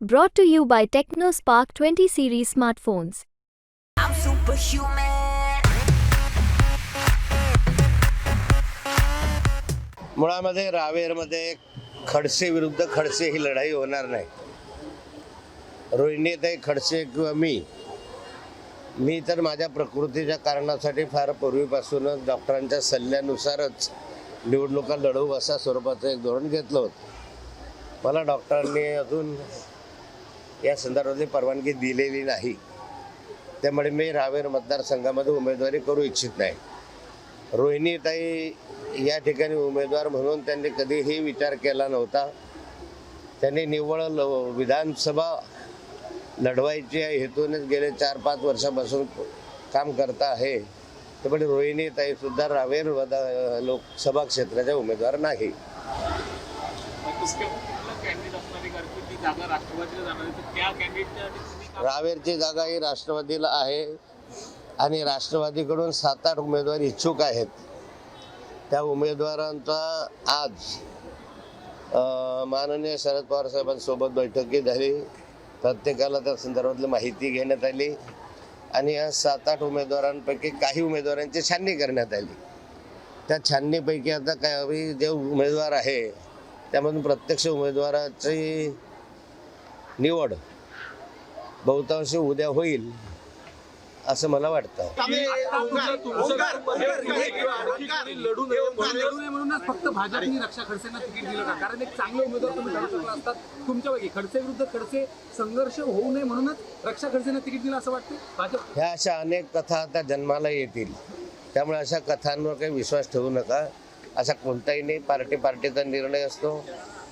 Brought to you by TechnoSpark 20 series smartphones. I'm superhuman. मुळामध्ये रावेरमध्ये खडसे विरुद्ध खडसे ही लढाई होणार नाही रोहिणीताई खडसे किंवा मी मी तर माझ्या प्रकृतीच्या कारणासाठी फार पूर्वीपासूनच डॉक्टरांच्या सल्ल्यानुसारच निवडणुका लढवू अशा स्वरूपाचं एक धोरण घेतलं होतं मला डॉक्टरांनी अजून या संदर्भातली परवानगी दिलेली नाही. त्यामुळे मी रावेर मतदारसंघामध्ये उमेदवारी करू इच्छित नाही. रोहिणीताई या ठिकाणी उमेदवार म्हणून त्यांनी कधीही विचार केला नव्हता. त्यांनी निव्वळ ल- विधानसभा लढवायची या हेतूनच गेले चार पाच वर्षापासून काम करता आहे. त्यामुळे रोहिणीताई सुद्धा रावेर लोकसभा क्षेत्राच्या उमेदवार नाही. कॅन्डिडेट ती जागा राष्ट्रवादीला जाणार तर त्या कॅन्डिडेटच्या रावेरची जागा ही राष्ट्रवादीला आहे आणि राष्ट्रवादीकडून सात आठ उमेदवार इच्छुक आहेत. त्या उमेदवारांचा आज माननीय शरद पवार साहेबांसोबत बैठकी झाली. प्रत्येकाला त्या संदर्भातली माहिती घेण्यात आली आणि या सात आठ उमेदवारांपैकी काही उमेदवारांची छाननी करण्यात आली. त्या छाननीपैकी आता काही जे उमेदवार आहे त्यामधून प्रत्यक्ष उमेदवाराची निवड बहुतांशी उद्या होईल असं मला वाटतं. लढू नये म्हणूनच फक्त भाजपने रक्षा खडसेंना तिकीट दिलं का कारण एक चांगले उमेदवार तुम्ही लढू शकला असतात. तुमच्यापैकी खडसे विरुद्ध खडसे संघर्ष होऊ नये म्हणूनच रक्षा खडसेंना तिकीट दिलं असं वाटतं भाजप ह्या अशा अनेक कथा आता जन्माला येतील. त्यामुळे अशा कथांवर काही विश्वास ठेवू नका. असा कोणताही नाही पार्टी पार्टीचा निर्णय असतो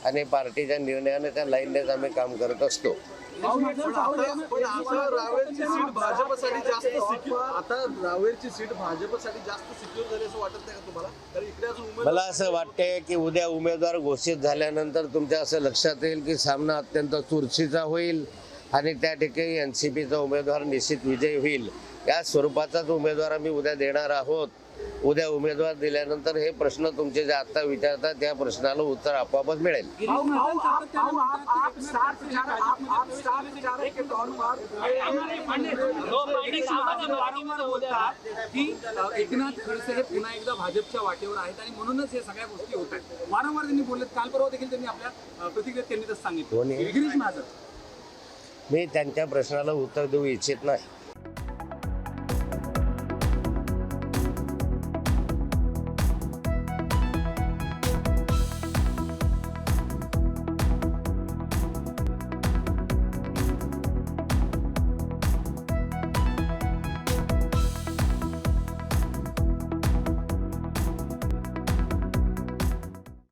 आणि पार्टीच्या निर्णयाने त्या लाईननेच आम्ही काम करत असतो. पण आता रावेरची सीट भाजपसाठी जास्त सिक्युअर आता रावेरची सीट भाजपसाठी जास्त सिक्युअर झाली असं वाटत नाही का तुम्हाला? कारण इकडे अजून उमेदवार मला असं वाटते की उद्या उमेदवार घोषित झाल्यानंतर तुमच्या असं लक्षात येईल की सामना अत्यंत चुरशीचा होईल आणि त्या ठिकाणी एन सी पीचा उमेदवार निश्चित विजयी होईल. या स्वरूपाचाच उमेदवार आम्ही उद्या देणार आहोत. उद्या उमेदवार दिल्यानंतर हे प्रश्न तुमचे जे आता विचारतात त्या प्रश्नाला उत्तर आपोआपच मिळेल एकनाथ खडसे हे पुन्हा एकदा भाजपच्या वाटेवर आहेत आणि म्हणूनच हे सगळ्या गोष्टी होत आहेत वारंवार त्यांनी बोललेत काल परवा देखील त्यांनी आपल्या अ, प्रतिक्रियेत त्यांनी तसं? सांगितलं गिरीश महाजन मी त्यांच्या प्रश्नाला उत्तर देऊ इच्छित नाही